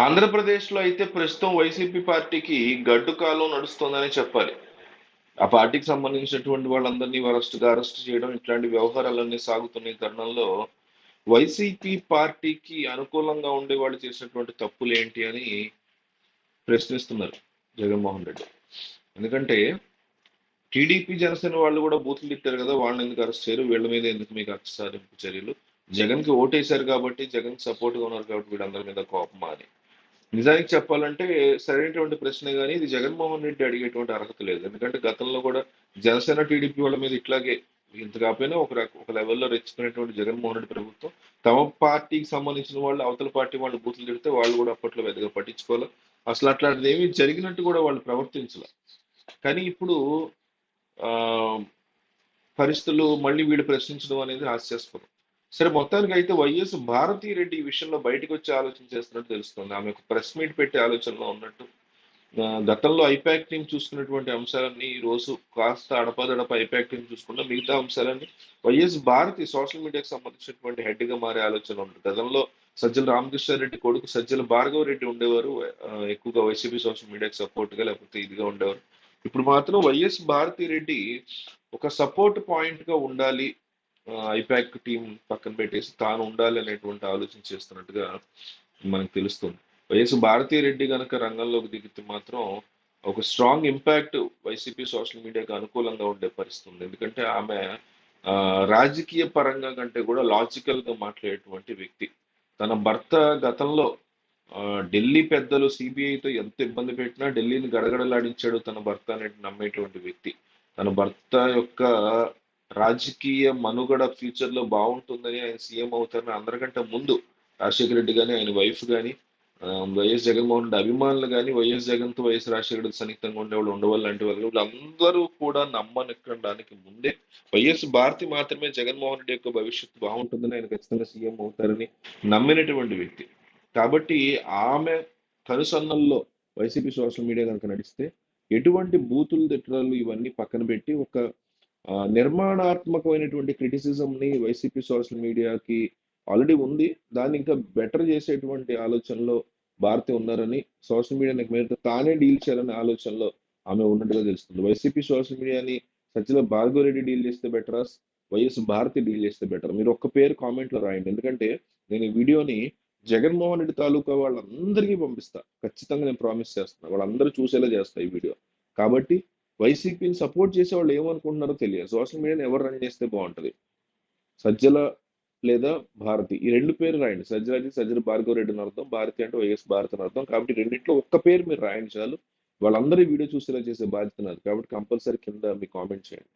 ఆంధ్రప్రదేశ్లో అయితే ప్రస్తుతం వైసీపీ పార్టీకి గడ్డు కాలం నడుస్తోందని చెప్పాలి. ఆ పార్టీకి సంబంధించినటువంటి వాళ్ళందరినీ అరెస్ట్గా అరెస్ట్ చేయడం ఇట్లాంటి వ్యవహారాలన్నీ సాగుతున్న తరుణంలో వైసీపీ పార్టీకి అనుకూలంగా ఉండే వాళ్ళు చేసినటువంటి తప్పులు ఏంటి అని ప్రశ్నిస్తున్నారు జగన్మోహన్ రెడ్డి. ఎందుకంటే టీడీపీ జనసేన వాళ్ళు కూడా బూతులు తిట్టారు కదా వాళ్ళని ఎందుకు అరెస్ట్ చేయరు? వీళ్ళ మీద ఎందుకు మీకు అరెస్ట్ సాధింపు చర్యలు? జగన్కి ఓటేశారు కాబట్టి జగన్ సపోర్ట్గా ఉన్నారు కాబట్టి వీళ్ళందరి మీద కోపమా అని నిజానికి చెప్పాలంటే సరైనటువంటి ప్రశ్న కానీ ఇది జగన్మోహన్ రెడ్డి అడిగేటువంటి అర్హత లేదు. ఎందుకంటే గతంలో కూడా జనసేన టీడీపీ వాళ్ళ మీద ఇట్లాగే ఇంత కాకపోయినా ఒక రక- ఒక లెవెల్లో రెచ్చిపోయినటువంటి జగన్మోహన్ రెడ్డి ప్రభుత్వం తమ పార్టీకి సంబంధించిన వాళ్ళు అవతల పార్టీ వాళ్ళు బూతులు తిడితే వాళ్ళు కూడా అప్పట్లో పెద్దగా పట్టించుకోవాలి. అసలు అట్లాంటిది ఏమీ జరిగినట్టు కూడా వాళ్ళు ప్రవర్తించాల. కానీ ఇప్పుడు ఆ పరిస్థితులు మళ్ళీ వీళ్ళు ప్రశ్నించడం అనేది హాస్యాస్పదం. సరే మొత్తానికి అయితే వైఎస్ భారతీ రెడ్డి ఈ విషయంలో బయటకు వచ్చి ఆలోచన చేస్తున్నట్టు తెలుస్తుంది. ఆమె ఒక ప్రెస్ మీట్ పెట్టే ఆలోచనలో ఉన్నట్టు. గతంలో ఐపాక్ టీం చూసుకున్నటువంటి అంశాలన్నీ ఈ రోజు కాస్త అడపాదడప ఐపాక్ టీం చూసుకున్న మిగతా అంశాలన్నీ వైఎస్ భారతి సోషల్ మీడియాకి సంబంధించినటువంటి హెడ్గా మారే ఆలోచన ఉంది. గతంలో సజ్జల రామకృష్ణారెడ్డి కొడుకు సజ్జల భార్గవ రెడ్డి ఉండేవారు. ఎక్కువగా వైసీపీ సోషల్ మీడియాకి సపోర్ట్గా లేకపోతే ఇదిగా ఉండేవారు. ఇప్పుడు మాత్రం వైఎస్ భారతి రెడ్డి ఒక సపోర్ట్ పాయింట్గా ఉండాలి. ఐపాక్ టీం పక్కన పెట్టేసి తాను ఉండాలి అనేటువంటి ఆలోచన చేస్తున్నట్టుగా మనకు తెలుస్తుంది. వైఎస్ భారతీయ రెడ్డి కనుక రంగంలోకి దిగితే మాత్రం ఒక స్ట్రాంగ్ ఇంపాక్ట్ వైసీపీ సోషల్ మీడియాకి అనుకూలంగా ఉండే పరిస్థితి ఉంది. ఎందుకంటే ఆమె రాజకీయ పరంగా కంటే కూడా లాజికల్గా మాట్లాడేటువంటి వ్యక్తి. తన భర్త గతంలో ఢిల్లీ పెద్దలు సిబిఐతో ఎంత ఇబ్బంది పెట్టినా ఢిల్లీని గడగడలాడించాడు తన భర్త అనేది నమ్మేటువంటి వ్యక్తి. తన భర్త యొక్క రాజకీయ మనుగడ ఫ్యూచర్లో బాగుంటుందని ఆయన సీఎం అవుతారని అందరికంటే ముందు రాజశేఖర రెడ్డి కానీ ఆయన వైఫ్ కానీ వైఎస్ జగన్మోహన్ రెడ్డి అభిమానులు కానీ వైఎస్ జగన్తో వైఎస్ రాజశేఖర రెడ్డి సన్నిహితంగా ఉండేవాళ్ళు ఉండవాళ్ళు లాంటి వాళ్ళు. వీళ్ళందరూ కూడా నమ్మనెక్కడానికి ముందే వైఎస్ భారతి మాత్రమే జగన్మోహన్ రెడ్డి యొక్క భవిష్యత్తు బాగుంటుందని ఆయన ఖచ్చితంగా సీఎం అవుతారని నమ్మినటువంటి వ్యక్తి. కాబట్టి ఆమె కనుసన్నల్లో వైసీపీ సోషల్ మీడియా కనుక నడిస్తే ఎటువంటి బూతులు తిట్టడాలు ఇవన్నీ పక్కన పెట్టి ఒక నిర్మాణాత్మకమైనటువంటి క్రిటిసిజంని వైసీపీ సోషల్ మీడియాకి ఆల్రెడీ ఉంది. దాన్ని ఇంకా బెటర్ చేసేటువంటి ఆలోచనలో భారతి ఉన్నారని సోషల్ మీడియా మీద తానే డీల్ చేయాలనే ఆలోచనలో ఆమె ఉన్నట్టుగా తెలుస్తుంది. వైసీపీ సోషల్ మీడియాని సజ్జల భార్గవ రెడ్డి డీల్ చేస్తే బెటరా? వైఎస్ భారతి డీల్ చేస్తే బెటర్? మీరు ఒక్క పేరు కామెంట్లో రాయండి. ఎందుకంటే నేను ఈ వీడియోని జగన్మోహన్ రెడ్డి తాలూకా వాళ్ళందరికీ పంపిస్తా. ఖచ్చితంగా నేను ప్రామిస్ చేస్తున్నా. వాళ్ళందరూ చూసేలా చేస్తా ఈ వీడియో. కాబట్టి వైసీపీని సపోర్ట్ చేసే వాళ్ళు ఏమనుకుంటున్నారో తెలియదు. సోషల్ మీడియాని ఎవరు రన్ చేస్తే బాగుంటది? సజ్జల లేదా భారతి? ఈ రెండు పేరు రాయండి. సజ్జల సజ్జల భార్గవ రెడ్డి అని అర్థం భారతి అంటే వైఎస్ భారతి అని అర్థం. కాబట్టి రెండింటిలో ఒక్క పేరు మీరు రాయండి చాలు. వాళ్ళందరూ వీడియో చూసేలా చేసే బాధ్యత నాది. కాబట్టి కంపల్సరీ కింద మీ కామెంట్ చేయండి.